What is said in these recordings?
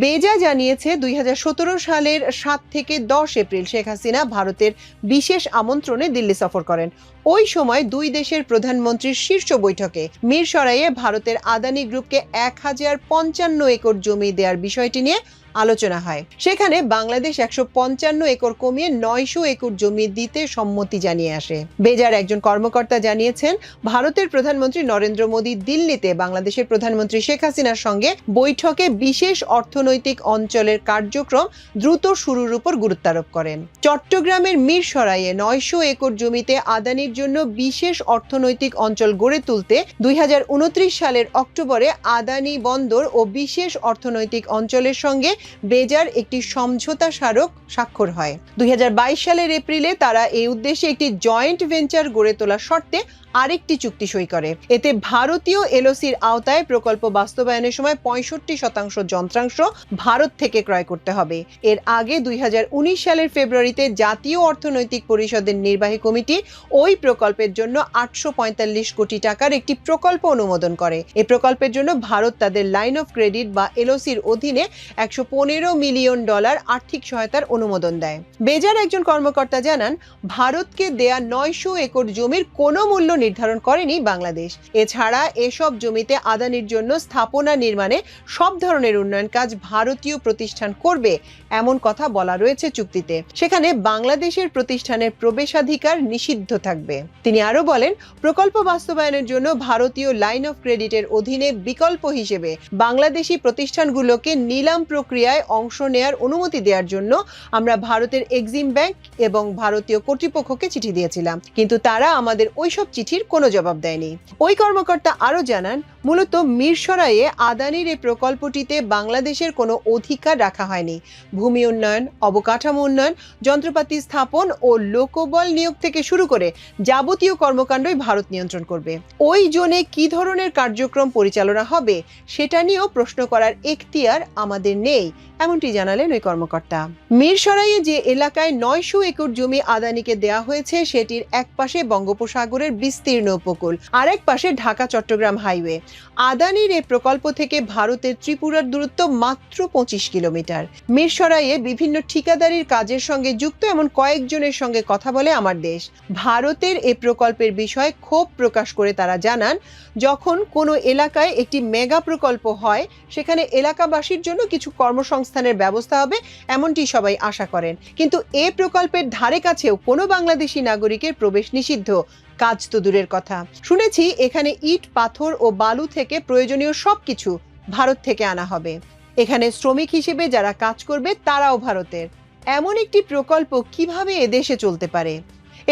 বেজা জানিয়েছে দুই সালের সাত থেকে দশ এপ্রিল শেখ হাসিনা ভারতের বিশেষ আমন্ত্রণে দিল্লি সফর করেন। ওই সময় দুই দেশের প্রধানমন্ত্রীর শীর্ষ বৈঠকে মিরসরাইয়ে ভারতের আদানি গ্রুপকে এক হাজার পঞ্চান্ন একর জমি দেওয়ার বিষয়টি নিয়ে আলোচনা হয়। সেখানে বাংলাদেশ একশো পঞ্চান্ন একর কমিয়ে নয়শো একর জমি দিতে সম্মতি জানিয়ে আসে। বেজার একজন কর্মকর্তা জানিয়েছেন, ভারতের প্রধানমন্ত্রী নরেন্দ্র মোদী দিল্লিতে বাংলাদেশের প্রধানমন্ত্রী শেখ হাসিনার সঙ্গে বৈঠকে বিশেষ অর্থনৈতিক অঞ্চলের কার্যক্রম দ্রুত শুরুর উপর গুরুত্বারোপ করেন। চট্টগ্রামের মিরসরাইয়ে নয়শো একর জমিতে আদানির জন্য বিশেষ অর্থনৈতিক অঞ্চল গড়ে তুলতে দুই হাজার উনত্রিশ সালের অক্টোবরে আদানি বন্দর ও বিশেষ অর্থনৈতিক অঞ্চলের সঙ্গে বেজার একটি সমঝোতা স্মারক স্বাক্ষর হয়। দুই সালের এপ্রিলে তারা এই উদ্দেশ্যে একটি জয়েন্ট ভেঞ্চার গড়ে তোলার শর্তে আরেকটি চুক্তি সই করে। এতে ভারতীয় এলওসির আওতায় প্রকল্প বাস্তবায়নের সময় পঁয়ষট্টি শতাংশ যন্ত্রাংশ ভারত থেকে ক্রয় করতে হবে। এর আগে দুই হাজার উনিশ সালের ফেব্রুয়ারিতে জাতীয় অর্থনৈতিক পরিষদের নির্বাহী কমিটি ওই প্রকল্পের জন্য আটশো পঁয়তাল্লিশ কোটি টাকার একটি প্রকল্প অনুমোদন করে। এই প্রকল্পের জন্য ভারত তাদের লাইন অফ ক্রেডিট বা এলওসির অধীনে একশো পনেরো মিলিয়ন ডলার আর্থিক সহায়তার অনুমোদন দেয়। বেজার একজন কর্মকর্তা জানান, ভারতকে দেয়া নয়শো একর জমির কোনো মূল্য নির্ধারণ করেনি বাংলাদেশ। এছাড়া এসব জমিতে আদানির জন্য স্থাপনা নির্মাণে সব ধরনের উন্নয়ন কাজ ভারতীয় প্রতিষ্ঠান করবে, এমন কথা বলা রয়েছে চুক্তিতে। সেখানে বাংলাদেশের প্রতিষ্ঠানের প্রবেশাধিকার নিষিদ্ধ থাকবে। তিনি আরও বলেন, প্রকল্প বাস্তবায়নের জন্য ভারতীয় লাইন অফ ক্রেডিটের অধীনে বিকল্প হিসেবে বাংলাদেশি প্রতিষ্ঠানগুলোকে নিলাম প্রক্রিয়ায় অংশ নেয়ার অনুমতি দেওয়ার জন্য আমরা ভারতের এক্সিম ব্যাংক এবং ভারতীয় কর্তৃপক্ষকে চিঠি দিয়েছিলাম। কিন্তু তারা আমাদের ওইসব চিঠির কোনো জবাব দেয়নি। ওই কর্মকর্তা আরও জানান মূলত মিরসরাইয়ে আদানির এই প্রকল্পটিতে বাংলাদেশের কোনো অধিকার রাখা হয়নি। ভূমি উন্নয়ন, অবকাঠামো উন্নয়ন, যন্ত্রপাতি স্থাপন ও লোকবল নিয়োগ থেকে শুরু করে যাবতীয় কর্মকাণ্ডই ভারত নিয়ন্ত্রণ করবে। ওই জোনে কি ধরনের কার্যক্রম পরিচালনা হবে, সেটা নিয়েও প্রশ্ন করার এখতিয়ার আমাদের নেই। এমনটি জানালেন ওই কর্মকর্তা। মিরসরাইয়ে যে এলাকায় নয়শো একর জমি আদানিকে দেয়া হয়েছে, সেটির এক পাশে বঙ্গোপসাগরের বিস্তীর্ণ উপকূল, আরেক পাশে ঢাকা, চট্টগ্রাম হাইওয়ে। আদানির এই প্রকল্প থেকে ভারতের ত্রিপুরার দূরত্ব মাত্র পঁচিশ কিলোমিটার। মিরসরাইয়ে বিভিন্ন ঠিকাদারির কাজের সঙ্গে যুক্ত এমন কয়েকজনের সঙ্গে কথা বলে আমার দেশ। ভারতের এ প্রকল্পের বিষয়ে ক্ষোভ প্রকাশ করে তারা জানান, যখন কোনো এলাকায় একটি মেগা প্রকল্প হয়, সেখানে এলাকাবাসীর জন্য কিছু কর্মসংস্থানের ব্যবস্থা হবে, এমনটি সবাই আশা করেন। কিন্তু এ প্রকল্পের ধারে কাছেও কোনো বাংলাদেশি নাগরিকের প্রবেশ নিষিদ্ধ। কাজ তো দূরের কথা। শুনেছি এখানে ইট, পাথর ও বালু থেকে প্রয়োজনীয় সবকিছু ভারত থেকে আনা হবে। এখানে শ্রমিক হিসেবে যারা কাজ করবে, তারাও ভারতের। এমন একটি প্রকল্প কীভাবে এদেশে চলতে পারে?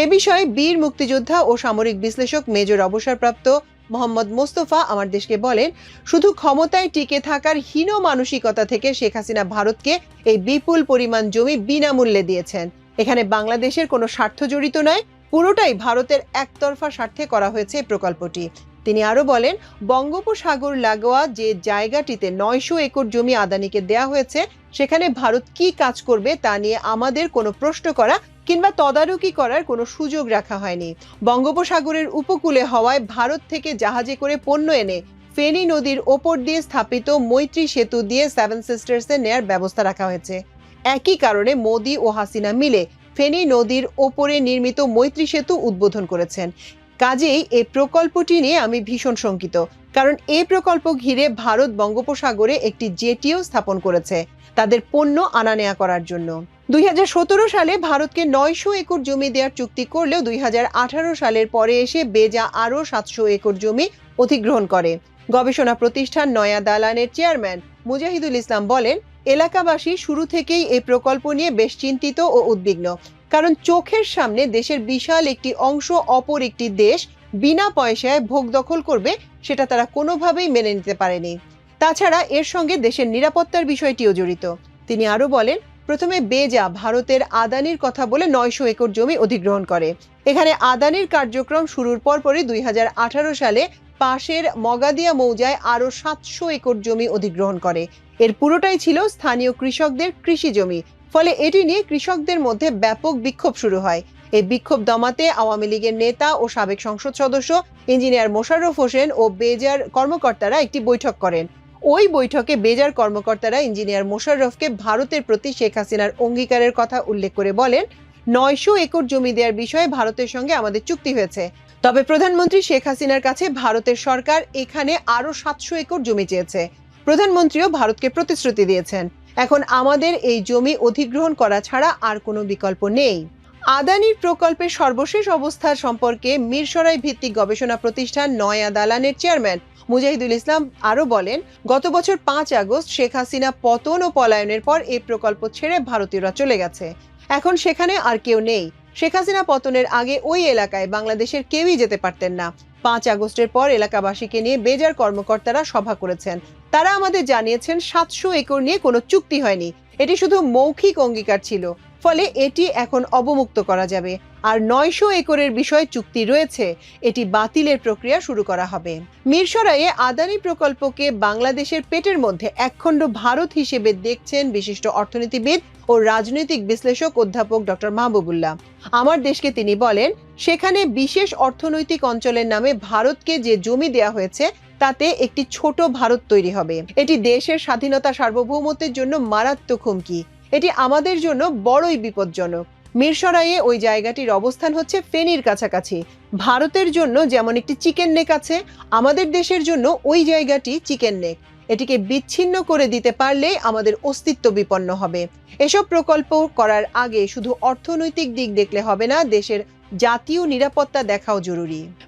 এ বিষয়ে বীর মুক্তিযোদ্ধা ও সামরিক বিশ্লেষক মেজর অবসরপ্রাপ্ত মোহাম্মদ মোস্তফা আমার দেশকে বলেন, শুধু ক্ষমতায় টিকে থাকার হীন মানসিকতা থেকে শেখ হাসিনা ভারতকে এই বিপুল পরিমাণ জমি বিনামূল্যে দিয়েছেন। এখানে বাংলাদেশের কোনো স্বার্থ জড়িত নয়, পুরোটাই ভারতের একতরফা স্বার্থে করা হয়েছে প্রকল্পটি। তিনি আরও বলেন, বঙ্গোপসাগর লাগোয়া যে জায়গাটিতে নয়শো একর জমি আদানিকে দেয়া হয়েছে, সেখানে ভারত কি কাজ করবে তা নিয়ে আমাদের কোনো প্রশ্ন করা কিংবা তদারকি করার কোনো সুযোগ রাখা হয়নি। বঙ্গোপসাগরের উপকূলে হওয়ায় ভারত থেকে জাহাজে করে পণ্য এনে ফেনী নদীর ওপর দিয়ে স্থাপিত মৈত্রী সেতু দিয়ে সেভেন সিস্টার্সে নেয়ার ব্যবস্থা রাখা হয়েছে। একই কারণে মোদি ও হাসিনা মিলে ফেনী নদীর ওপরে নির্মিত মৈত্রী সেতু উদ্বোধন করেছেন। কাজেই এই প্রকল্পটি নিয়ে আমি ভীষণ শঙ্কিত, কারণ এই প্রকল্প ঘিরে ভারত বঙ্গোপসাগরে একটি জেটিও স্থাপন করেছে তাদের পণ্য আনা নেয়া করার জন্য। দুই হাজার সতেরো সালে ভারতকে নয়শো একর জমি দেওয়ার চুক্তি করলেও দুই হাজার আঠারো সালের পরে এসে বেজা আরও সাতশো একর জমি অধিগ্রহণ করে। গবেষণা প্রতিষ্ঠান নয়া দালানের চেয়ারম্যান মুজাহিদুল ইসলাম বলেন, এলাকাবাসী শুরু থেকেই এই প্রকল্প নিয়ে বেশ চিন্তিত ও উদ্বিগ্ন। কারণ চোখের সামনে দেশের বিশাল একটি অংশ অপর একটি দেশ বিনা পয়সায় ভোগ দখল করবে, সেটা তারা কোনোভাবেই মেনে নিতে পারেনি। তাছাড়া এর সঙ্গে দেশের নিরাপত্তার বিষয়টিও জড়িত। তিনি আরও বলেন প্রথমে বেজা ভারতের আদানির কথা বলে নয়শো একর জমি অধিগ্রহণ করে। এখানে আদানির কার্যক্রম শুরুর পরপরই দুই হাজার আঠারো সালে পাশের মগাদিয়া মৌজায় আরও সাতশো একর জমি অধিগ্রহণ করে। এর পুরোটাই ছিল স্থানীয় কৃষকদের কৃষি জমি। ফলে এটি নিয়ে কৃষকদের মধ্যে ব্যাপক বিক্ষোভ শুরু হয়। এই বিক্ষোভ দমাতে আওয়ামী লীগের নেতা ও সাবেক সংসদ সদস্য, ইঞ্জিনিয়ার মোশাররফ হোসেন ও বেজার কর্মকর্তারা একটি বৈঠক করেন। ওই বৈঠকে বেজার কর্মকর্তারা ইঞ্জিনিয়ার মোশাররফকে ভারতের প্রতি শেখ হাসিনার অঙ্গীকারের কথা উল্লেখ করে বলেন, নয়শো একর জমি দেওয়ার বিষয়ে ভারতের সঙ্গে আমাদের চুক্তি হয়েছে। তবে প্রধানমন্ত্রী শেখ হাসিনার কাছে ভারতের সরকার এখানে আরও সাতশো একর জমি চেয়েছে। প্রধানমন্ত্রীও ভারতকে প্রতিশ্রুতি দিয়েছেন। এখন আমাদের এই জমি অধিগ্রহণ করা ছাড়া আর কোনো বিকল্প নেই। আদানির প্রকল্পের সর্বশেষ অবস্থা সম্পর্কে মিরসরাই ভিত্তিক গবেষণা প্রতিষ্ঠান নয়া দালানের চেয়ারম্যান মুজাহিদুল ইসলাম আরও বলেন, গত বছর পাঁচ আগস্ট শেখ হাসিনা পতন ও পলায়নের পর এই প্রকল্প ছেড়ে ভারতীয়রা চলে গেছে। এখন সেখানে আর কেউ নেই। শেখ হাসিনা পতনের আগে ওই এলাকায় বাংলাদেশের কেউই যেতে পারতেন না। পাঁচ আগস্টের পর এলাকাবাসীকে নিয়ে বেজার কর্মকর্তারা সভা করেছেন। তারা আমাদের জানিয়েছেন, সাতশো একর নিয়ে কোনো চুক্তি হয়নি। এটি শুধু মৌখিক অঙ্গীকার ছিল। ফলে এটি এখন অবমুক্ত করা যাবে। আর নয়শো একরের বিষয়ে চুক্তি রয়েছে, এটি বাতিলের প্রক্রিয়া শুরু করা হবে। মিরসরাইয়ে আদানি প্রকল্পকে বাংলাদেশের পেটের মধ্যে একখণ্ড ভারত হিসেবে দেখছেন বিশিষ্ট অর্থনীতিবিদ ও রাজনৈতিক বিশ্লেষক অধ্যাপক ডক্টর মাহবুবুল্লাহ। আমার দেশকে তিনি বলেন, সেখানে বিশেষ অর্থনৈতিক অঞ্চলের নামে ভারতকে যে জমি দেয়া হয়েছে, তাতে একটি ছোট ভারত তৈরি হবে। এটি দেশের স্বাধীনতা সার্বভৌমত্বের জন্য মারাত্মক হুমকি। এটি আমাদের জন্য বড়ই বিপজ্জনক। মিরসরাইয়ে ওই জায়গাটির অবস্থান হচ্ছে ফেনীর কাছাকাছি। ভারতের জন্য যেমন একটি চিকেন নেক আছে, আমাদের দেশের জন্য ওই জায়গাটি চিকেন নেক। এটিকে বিচ্ছিন্ন করে দিতে পারলে আমাদের অস্তিত্ব বিপন্ন হবে। এসব প্রকল্প করার আগে শুধু অর্থনৈতিক দিক দেখলে হবে না, দেশের জাতীয় নিরাপত্তা দেখাও জরুরি।